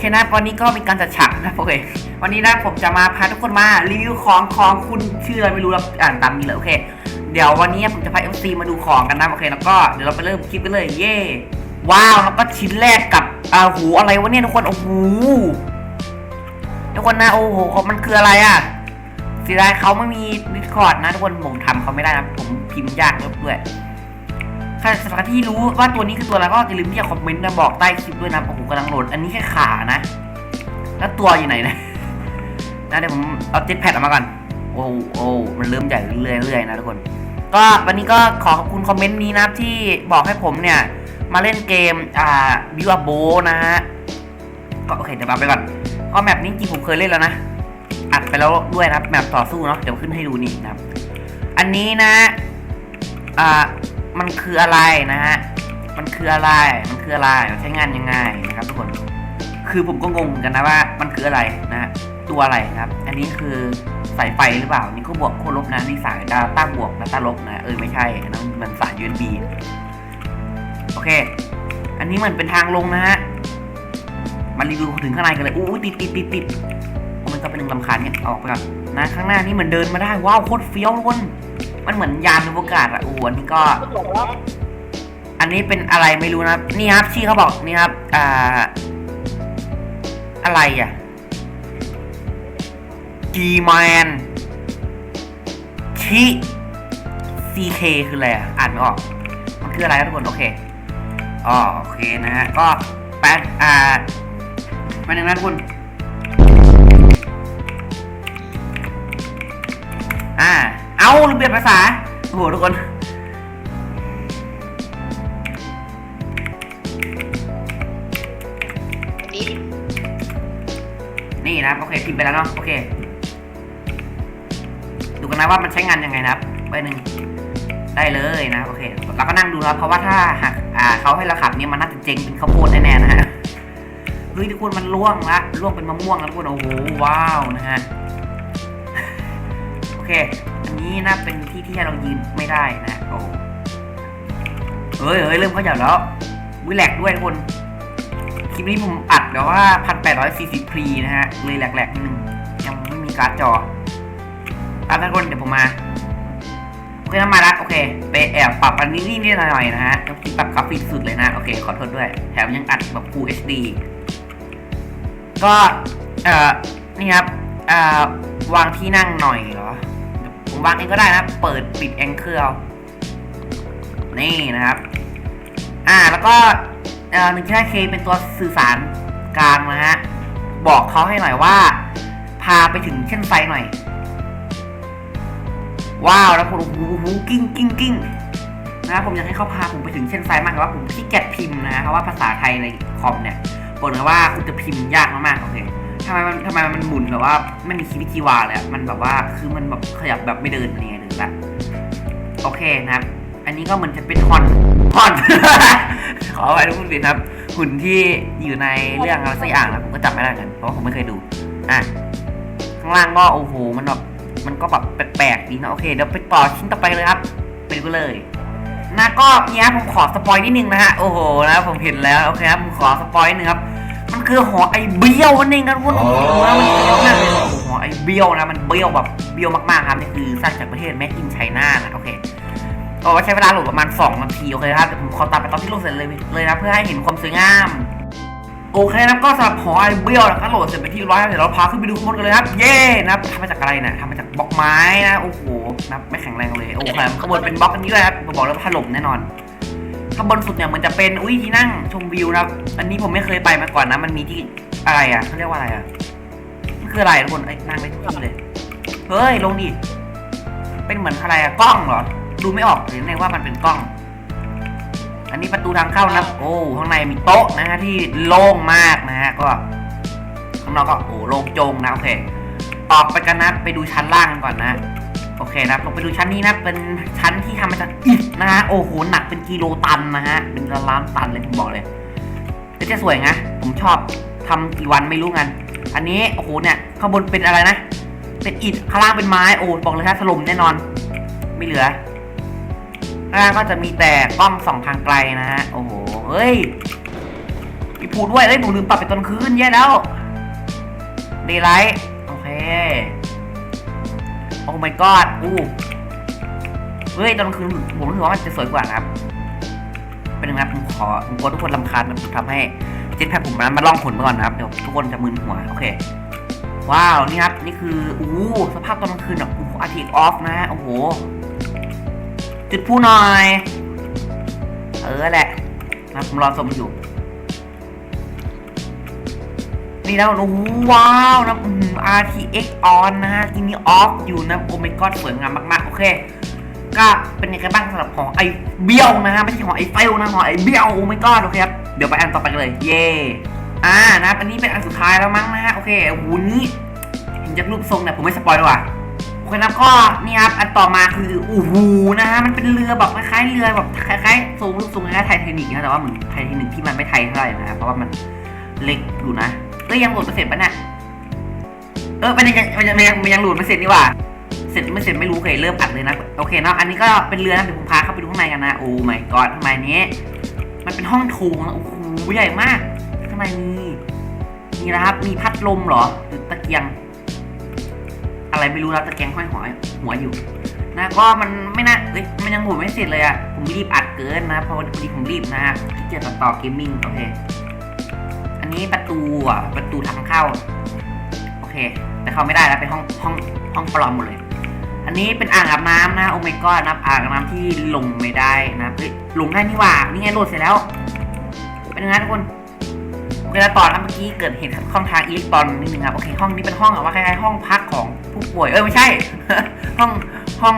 เคนะวันนี้ก็มีการจัดฉากนะโอเควันนี้นะผมจะมาพาทุกคนมารีวิวของของคุณชื่ออะไรไม่รู้แล้วอ่านตามนี้เลยโอเค เดี๋ยววันนี้ผมจะพา FC มาดูของกันนะโอเคแล้วก็เดี๋ยวเราไปเริ่มคลิปกันเลยเย่ว้าวแล้วก็ชิ้นแรกกับอ่าหูอะไรวะเนี่ยทุกคนโอ้โหทุกคนนะโอ้โหมันคืออะไรอะเสียดายเขาไม่มีดิสคอร์ดนะทุกคนผมทำเขาไม่ได้นะผมพิมพ์ยากด้วย ใครสถานที่รู้ว่าตัวนี้คือตัวอะไรก็อย่าลืมที่จะคอมเมนต์นะบอกใต้คลิปด้วยนะโอ้โหกำลังโหลด อันนี้แค่ขานะ แล้วตัวอยู่ไหนนะนะเดี๋ยวผมเอาติดแพดออกมาก่อนโอ้โอ้มันเริ่มใหญ่เรื่อยๆนะทุกคน ก็วันนี้ก็ขอขอบคุณคอมเมนต์นี้นะที่บอกให้ผมเนี่ย มาเล่นเกมอ่าบิวโบนะฮะก็โอเคเดี๋ยวมาไปก่อนก็แมปนี้จริงผมเคยเล่นแล้วนะอัดไปแล้วด้วยนะแมปต่อสู้เนาะเดี๋ยวขึ้นให้ดูนี่นะครับ อันนี้นะอ่า มันคืออะไรนะฮะ มันคืออะไร มันคืออะไร มันใช้งานยังไงนะครับทุกคน คือผมก็งงกันนะว่า มันคืออะไรนะฮะ ตัวอะไรครับ อันนี้คือสายไฟหรือเปล่า นี่ก็บวกโคลบนะนี่สายดาต้าบวกดาต้าลบนะ เออไม่ใช่อันะมันสาย USB โอเค อันนี้เหมือนเป็นทางลงนะฮะมารีวิวถึงข้างในกันเลย อู้ติดติดติดติดโอ้มันก็เป็นหนึ่งลำคาญเนี่ยอออกไปก่อนนะ ข้างหน้านี่เหมือนเดินมาได้ ว้าวโคตรเฟี้ยวทุกคน มันเหมือนยานอวกาศอะโอ้โหอันนี้ก็ อันนี้เป็นอะไรไม่รู้นะครับนี่ครับชื่เขาบอกนี่ครับ อ่า อะไรอะ G Man ชิ CK คืออะไรอะอ่านไม่ออก มันคืออะไรทุกคนโอเคอ๋อโอเคนะฮะก็แปดอ่ามาหนึ่งนะทุกคนอ่า เอาลืมเปลี่ยนภาษาโอ้โหทุกคน นี้นี่นะครับ โอเคพิมพ์ไปแล้วเนาะ โอเค ดูกันนะว่ามันใช้งานยังไงนะครับใบหนึ่งได้เลยนะ โอเค เราก็นั่งดูนะครับเพราะว่าถ้าหากอ่าเขาให้เราขับเนี่ยมันน่าจะเจ๊งเป็นข้าวโพดแน่ๆนะฮะเฮ้ยทุกคนมันล่วงละล่วงเป็นมะม่วงแล้วทุกคนโอ้โหว้าวนะฮะโอเคอั นี้นะเป็นที่ที่เรายืนไม่ได้นะโอ้เฮ้ยเฮ้ยเริ่มเข้าใจแล้ววิแลกด้วยทุกคน คลิปนี้ผมอัดแบบว่าพันแปดร้อยสี่สิบพรีนะฮะ เลยแหลกๆนิดนึงยังไม่มีการ์ดจอตามทุกคนเดี๋ยวผมมาโอเคนะมาละโอเค ไปแอบปรับอันนี้นิดหน่อยๆนะฮะต้องคิดปรับกราฟิกสุดเลยนะ โอเค ขอโทษด้วย แถมยังอัดแบบ Full HD ก็ เอ่อ นี่ครับ เอ่อ วางที่นั่งหน่อยเหรอ วางเองก็ได้นะ เปิดปิดแองเกิลนี่นะครับ อ่าแล้วก็หนึ่งแค่เคเป็นตัวสื่อสารกลางนะฮะ บอกเขาให้หน่อยว่า พาไปถึงเช่นไฟหน่อย ว้าวแล้วผมโอ้โหโอ้โหกิ้งกิ้งกิ้งนะครับผมอยากให้เขาพาผมไปถึงเช่นไฟมากแต่ว่าผมขี้เกียจพิมพ์นะฮะเพราะว่าภาษาไทยในคอมเนี่ยบอกเลยว่าคุณจะพิมพ์ยากมากๆโอเคำไมมันทำไมมันหมุนแบบว่าไม่มีชีวิตชีวาเลยอะมันแบบว่าคือมันแบบขยับแบบไม่เดินอะไรเงี้ยหรือละโอเคนะครับ อันนี้ก็เหมือนจะเป็นฮอนฮอน ขอไปทุกคนผิดครับ หุ่นที่อยู่ในเรื่องอะไรสักอย่างนะผมก็จำไม่ได้เหมือนกันเพราะว่าผมไม่เคยดู อะข้างล่างก็โอ้โหมันแบบมันก็แบบแปลกๆดีนะโอเคเดี๋ยวไปต่อชิ้นต่อไปเลยครับ ไปดูกันเลยนะก็เนี่ยผมขอสปอยนิดนึงนะฮะโอ้โหนะผมเห็นแล้วโอเคครับผมขอสปอยนิดนึงครับ มันคือหอไอเบี้ยวนั่นเองครับทุกคนโอ้โหแล้วมันเบี้ยวมากเลยโอ้โหหอไอเบี้ยวนะมันเบี้ยวแบบเบี้ยวมากๆครับนี่คือสร้างจากประเทศแมกอินไชน่านะโอเคก็ใช้เวลาโหลดประมาณ 2 นาทีโอเคครับเดี๋ยวผมขอตัดไปตอนที่โหลดเสร็จเลยเลยนะเพื่อให้เห็นความสวยงาม โอเคนะครับก็สำหรับหอไอเบี้ยวนะครับโหลดเสร็จไปนที่ร้อยแล้วเดี๋ยวเราพาขึ้นไปดูข้างบนกันเลยครับ เย้นะครับทำมาจากอะไรเนี่ยทำมาจากบล็อกไม้นะโอ้โหนะไม่แข็งแรงเลยโอ้โหข้างบนเป็นบล็อกอันนี้ด้วยครับผมบอกเลยว่าถล่มแน่นอน ข้างบนสุดเนี่ยมันจะเป็นอุ้ยที่นั่งชมวิวนะครับ อันนี้ผมไม่เคยไปมาก่อนนะ มันมีที่อะไรอะเขาเรียกว่าอะไรอะมันคืออะไรทุกคนไอ้นั่งได้ทุกที่เลย เฮ้ยลงดิ เป็นเหมือนอะไรอะกล้องเหรอ ดูไม่ออกหรือไงว่ามันเป็นกล้อง อันนี้ประตูทางเข้านะโอ้ข้างในมีโต๊ะนะฮะที่โล่งมากนะฮะก็ข้างนอกก็โอ้โล่งโจงนะโอเคออกไปกันนะไปดูชั้นล่างกันก่อนนะ โอเคนะลงไปดูชั้นนี้นะเป็นชั้นที่ทำมาจากอิฐนะฮะโอ้โหหนักเป็นกิโลตันนะฮะเป็นล้านตันเลยผมบอกเลยแต่จะสวยนะผมชอบทำกี่วันไม่รู้กัน อันนี้โอ้โหเนี่ยข้างบนเป็นอะไรนะ เป็นอิฐข้างล่างเป็นไม้โอ้บอกเลยถ้าถล่มแน่นอน ไม่เหลือข้างล่างก็จะมีแต่กล้องส่องทางไกลนะฮะโอ้โหเฮ้ยมีพูด้วยเอ้ยผมลืมปรับเป็นตอนคืนแย่แล้วเดย์ไลท์ my god อู้เฮ้ยตอนกลางคืนผมรู้สึกว่ามันจะสวยกว่านะครับเป็นยังไงผมขอผมกลัวทุกคนลำคาญนะผมทำให้เจ็ตแพดผมมันมาล่องขนมาก่อนนะครับเดี๋ยวทุกคนจะมึนหัวโอเค ว้าวนี่ครับนี่คืออู้สภาพตอนกลางคืนแบบโอ้อาทิตย์ออฟนะโอ้โหจุดพูหน่อย เออแหละนะผมรอชมอยู่ นี่แล้วโอ้โหว้าวนะอืม RTX on นะฮะที่นี่ออฟอยู่นะโอ้ my god สวยงามมากๆ โอเค ก็เป็นยังไงบ้างสำหรับของไอเบี้ยวนะฮะ ไม่ใช่ของไอเฟลนะของไอเบี้ยวโอ้ my god โอเคครับ เดี๋ยวไปอันต่อไปกันเลย เย่อ่านะครับอันนี้เป็นอันสุดท้ายแล้วมั้งนะฮะ โอเคโอ้โหนี่เห็นจากรูปทรงเนี่ยผมไม่สปอยดีกว่าโอเคนะครับก็นี่ครับอันต่อมาคือโอ้โหนะฮะ มันเป็นเรือแบบคล้ายๆเรือแบบคล้ายๆทรงรูปทรงคล้ายไททานิกนะแต่ว่าเหมือนไททานิกที่มันไม่ไทยเท่าไหร่นะเพราะว่ามันเล็กอยู่นะ เอ้ยยังหลุดไม่เสร็จปะเนี่ยเออมันยังมันยังมันยังมันยังหลุดไม่เสร็จนี่หว่า เสร็จไม่เสร็จไม่รู้เคเริ่มอัดเลยนะโอเคเนาะอันนี้ก็เป็นเรือนะเดี๋ยวผมพาเข้าไปดูข้างในกันนะโอ้ my god ข้างในนี้ มันเป็นห้องโถงนะโอ้โหใหญ่มากข้างในมีมีนะครับ มีพัดลมเหรอหรือตะเกียง อะไรไม่รู้นะตะเกียงห้อยหัวหัวอยู่นะก็มันไม่น่าเอ้ยมันยังหมดไม่เสร็จเลยอะผมรีบอัดเกินนะเพราะว่าพอดีผมรีบนะฮะที่จะตัดต่อเกมมิ่งโอเค นี้ประตูอะประตูทางเข้า โอเค แต่เข้าไม่ได้แล้วเป็นห้องห้องห้องปลอมหมดเลย อันนี้เป็นอ่างอาบน้ำนะโอ้ my god นะอ่างอาบน้ำที่ลงไม่ได้นะเฮ้ยลงได้นี่ว่านี่ไงโหลดเสร็จแล้ว เป็นยังไงทุกคนเวลาต่อนะเมื่อกี้เกิดเหตุข้องทางอิเล็กตรอนนิดนึงครับโอเคห้องนี้เป็นห้องแบบว่าคล้ายๆห้องพักของผู้ป่วยเออไม่ใช่ ห้องห้อง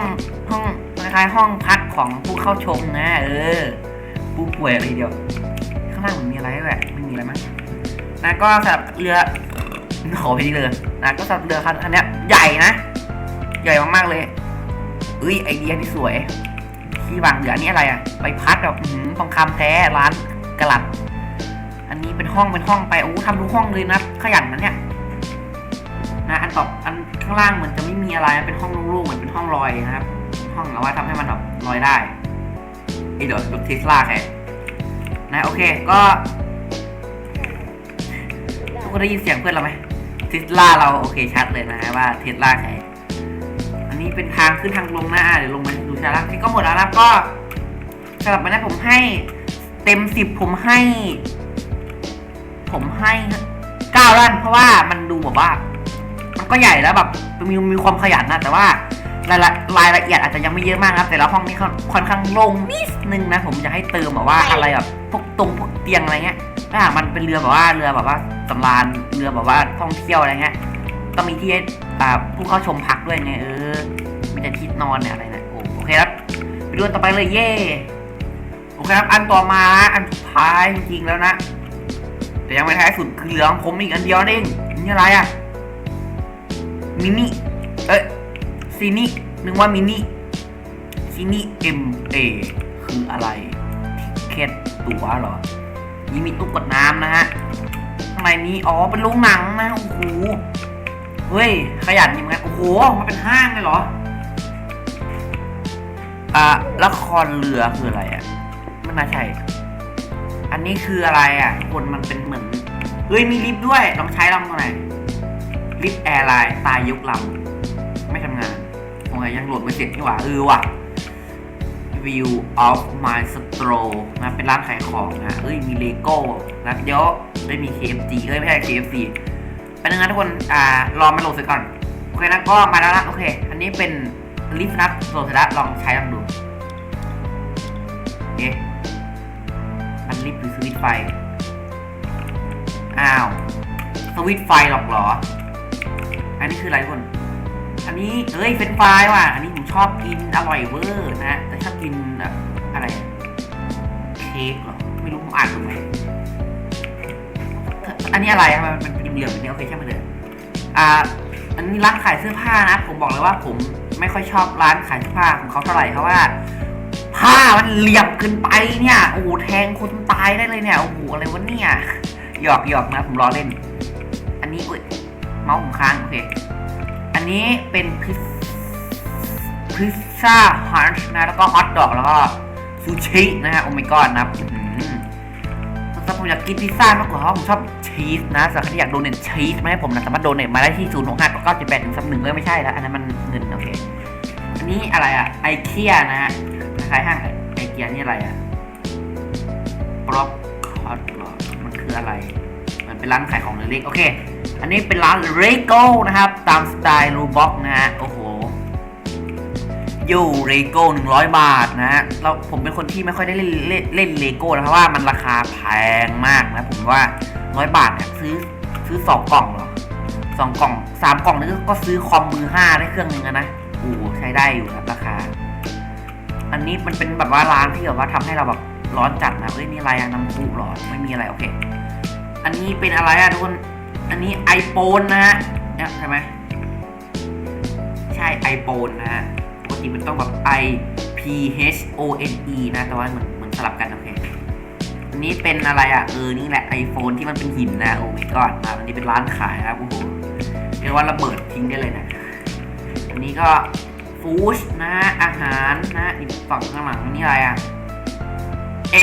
ห้องคล้ายๆห้องพักของผู้เข้าชมนะ เออ ผู้ป่วยอะไรเดียว ข้างล่างมันมีอะไรแหละไม่มีอะไรมั้ง นะก็สำหรับเรือขอไปที่เรือนะก็สำหรับเรือคันอันเนี้ยใหญ่นะ ใหญ่มากๆเลยเอ้ยไอเดียนี่สวย ที่วางเหลืออันนี้อะไรอะใบพัดแบบหือทองคำแท้ร้านกระหลัด อันนี้เป็นห้องเป็นห้องไปโอ้ทำทุกห้องเลยนะขยันนะเนี่ยนะอันต่ออันข้างล่างเหมือนจะไม่มีอะไรเป็นห้องล่งๆเหมือนเป็นห้องลอยนะครับ ห้องเอาไว้ทำให้มันแบบลอยได้ไอเดี๋ยวรถเทสลาแค่นะโอเค ก็ กคนได้ยินเสียงเพื่อนเราไหมเทสลาเราโอเคชัดเลยนะว่าเทสลาใครอันนี้เป็นทางขึ้นทางลงน้าเดี๋ยวลงมาดูชาลักที่ก็หมดแล้วนะก็สำหรับวันนี้ผมให้เต็มสิบผมให้ ผมให้เก้าล้านเพราะว่ามันดูแบบว่า มันก็ใหญ่แล้วแบบมีมีความขยันนะแต่ว่ารายละรายละเอียดอาจจะยังไม่เยอะมากครับ แต่ละห้องนี่ค่อนข้างโลงนิดนึงนะ ผมอยากให้เติมแบบว่าอะไรแบบพวกตรงพวกเตียงอะไรเงี้ย ถ้าหากมันเป็นเรือแบบว่าเรือแบบว่าสำราญเรือแบบว่าท่องเที่ยวอะไรเงี้ยต้องมีที่ให้อ่าผู้เข้าชมพักด้วยไงเออไมแต่ที่นอนเนี่ยอะไรนะโอโอเคครับไปดูอันต่อไปเลยเย่โอเคครับ อันต่อมาอันสุดท้ายจริงๆแล้วนะแต่ยังไม่ท้ายสุดคือเหลือของผมอีกอันเดียวเองนี่อะไรอะมินิเอ้ยซีนี่นึกว่ามินิซีนี่เอ็มเอคืออะไรทิเก็ตตั๋วเหรอ นี่มีตู้กดน้ำนะฮะข้างในนี้อ๋อเป็นโรงหนังนะโอ้โหเฮ้ยขยันจริงไหมโอ้โหมันเป็นห้างเลยเหรออะละครเรือคืออะไรอะไม่น่าใช่อันนี้คืออะไรอะคนมันเป็นเหมือนเฮ้ยมีลิฟต์ด้วยลองใช้ลองตรงไหนลิฟต์แอร์ไลน์ตายยกลำไม่ทำงานโอเคยังโหลดไม่เสร็จนี่หว่าเออว่ะ View of My Store นะเป็นร้านขายของนะเอ้ยมีเลโก้นะเดี๋ยวได้มี KFC เอ้ยไม่ใช่ KFC เป็นยังไงทุกคนอ่ารอมาโหลดเสร็จก่อนโอเคนะก็มาแล้วนะโอเค อันนี้เป็นลิฟต์นะโหลดเสร็จแล้วลองใช้ลองดูโอเคมันลิฟต์หรือสวิตไฟอ้าวสวิตไฟหรอกหรอ อันนี้คืออะไรทุกคน อันนี้เอ้ยเฟรนช์ฟว่ะอันนี้ ชอบกินอร่อยเวอร์นะแต่ชอบกินแบบอะไร เค้กเหรอ ไม่รู้ผมอ่านถูกไหมอันนี้อะไรอะทำไมมันเป็นเหลี่ยมๆแบบนี้โอเคใช่ไหมเลยอ่า อันนี้ร้านขายเสื้อผ้านะ ผมบอกเลยว่าผมไม่ค่อยชอบร้านขายเสื้อผ้าของเขาเท่าไหร่เพราะว่า ผ้ามันเหลี่ยมเกินไปเนี่ยโอ้โหแทงคนตายได้เลยเนี่ยโอ้โหอะไรวะเนี่ยหยอกหยอกนะผมล้อเล่น อันนี้อุ้ยเมาส์ผมค้างโอเค อันนี้เป็นพิซ พิซซ่าฮันช์นะแล้วก็ฮอทดอกแล้วก็ซูชินะฮะโอเมก้อนนะครับอื้อหือแต่ผมอยากกินพิซซ่ามากกว่าเพราะผมชอบชีสนะสำหรับที่อยากโดเนทชีสมาให้ผมนะสามารถโดเนทมาได้ที่ศูนย์หกห้าเก้าเจ็ดแปดหนึ่งสามหนึ่งเลยไม่ใช่แล้วอันนั้นมันเงินโอเคอันนี้อะไรอะไอเคียนะฮะคล้ายๆห้างไอเกียนี่อะไรอะบล็อกคอร์ดหรอมันคืออะไร มันเป็นร้านขายของเล็กๆโอเค อันนี้เป็นร้านเรโก้นะครับ ตามสไตล์รูบ็อกนะฮะโอ้โห ยูเรโก้หนึ่งร้อยบาทนะฮะเราผมเป็นคนที่ไม่ค่อยได้เล่นเล่นเล่นเลโก้นะเพราะว่ามันราคาแพงมากนะผมว่าร้อยบาทเนี่ยซื้อซื้อสองกล่องหรอสองกล่องสามกล่องนี่ก็ซื้อคอมมือห้าได้เครื่องนึงนะโอ้ใช้ได้อยู่ครับราคา อันนี้มันเป็นแบบว่าร้านที่แบบว่าทำให้เราแบบร้อนจัดนะเอ้ยนี่อะไรอะน้ำพุหรอไม่มีอะไรโอเค อันนี้เป็นอะไรอะทุกคนอันนี้ไอโ o นนะฮะเนี่ยใช่ไหมใช่ไอโ o นนะฮะ ปกติมันต้องแบบ I P H O N E นะแต่ว่าเหมือนเหมือนสลับกันโอเคอันนี้เป็นอะไรอะเออนี่แหละ iPhone ที่มันเป็นหินนะโอ้ my god นะอันนี้เป็นร้านขายนะครับโอ้โหเรียกว่าระเบิดทิ้งได้เลยนะอันนี้ก็ฟูชนะอาหารนะอีกฝั่งข้างหลังนี่อะไรอะ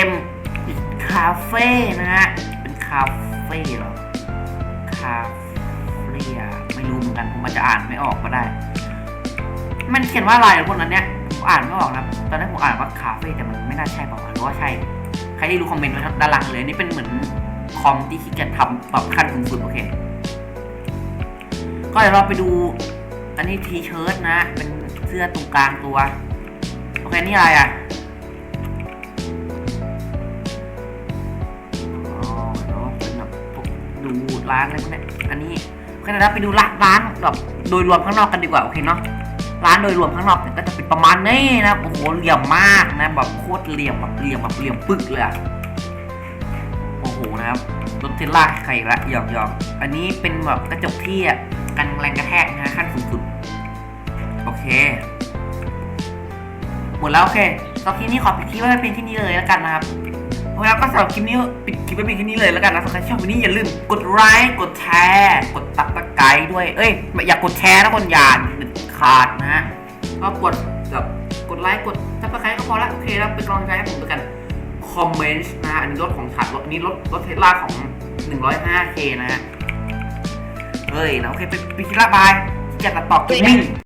M คาเฟ่นะฮะเป็นคาเฟ่เหรอคาเฟ่อะไม่รู้เหมือนกันผมอาจจะอ่านไม่ออกก็ได้ มันเขียนว่าอะไรพวกนั้นเนี้ยผมอ่านไม่ออกนะตอนนั้นผมอ่านว่าคาเฟ่แต่มันไม่น่าใช่เปล่าวหรือว่าใช่ ใครที่รู้คอมเมนต์ไว้ด้านล่างเลยนี่เป็นเหมือนคอมที่ขี้เกียจทำแบบขั้นสูงสุดโอเค ก็เดี๋ยวเราไปดู อันนี้ทีเชิ้ตนะ เป็นเสื้อตรงกลางตัว โอเค นี่อะไรอะอ๋อเนาะเป็นแบบพวกดูร้านอะไรพวกเนี้ยอันนี้โอเคเดี๋ยวเราไปดูร้านร้านแบบโดยรวมข้างนอกกันดีกว่า โอเคเนาะ ร้านโดยรวมข้างนอกเนี่ยก็จะเป็นประมาณนี้นะโอ้โหเหลี่ยมมากนะแบบโคตรเหลี่ยมแบบเหลี่ยมแบบเหลี่ยมปึกเลยโอ้โหนะครับรถเทสลาใครอีกละยอกหยอกอันนี้เป็นแบบกระจกที่อะกันแรงกระแทกนะฮะขั้นสูงสุดโอเคหมดแล้วโอเคสำหรับคลิปนี้ขอปิดคลิปไว้เพียงที่นี้เลยแล้วกันนะครับโอเคแล้วก็สำหรับคลิปนี้ปิดคลิปไว้เพียงที่นี้เลยแล้วกันนะสำหรับใครที่ชอบวันนี้อย่าลืมกดไลค์กดแชร์กดตับตะไคร้ด้วย เอ้ย อย่ากดแชร์นะคนยาเด็ด ขาดนะฮะก็กดแบบกดไลค์กดซับสไครต์ก็พอละโอเคแล้วเป็นกำลังใจให้ผมด้วยกันคอมเมนต์นะฮะอันนี้รถของฉันรถอันนี้รถรถเทสลาของ 105K นะฮะเฮ้ยนะโอเคไปไปคิดละบายที่จะตัดต่อเกมมิ่ง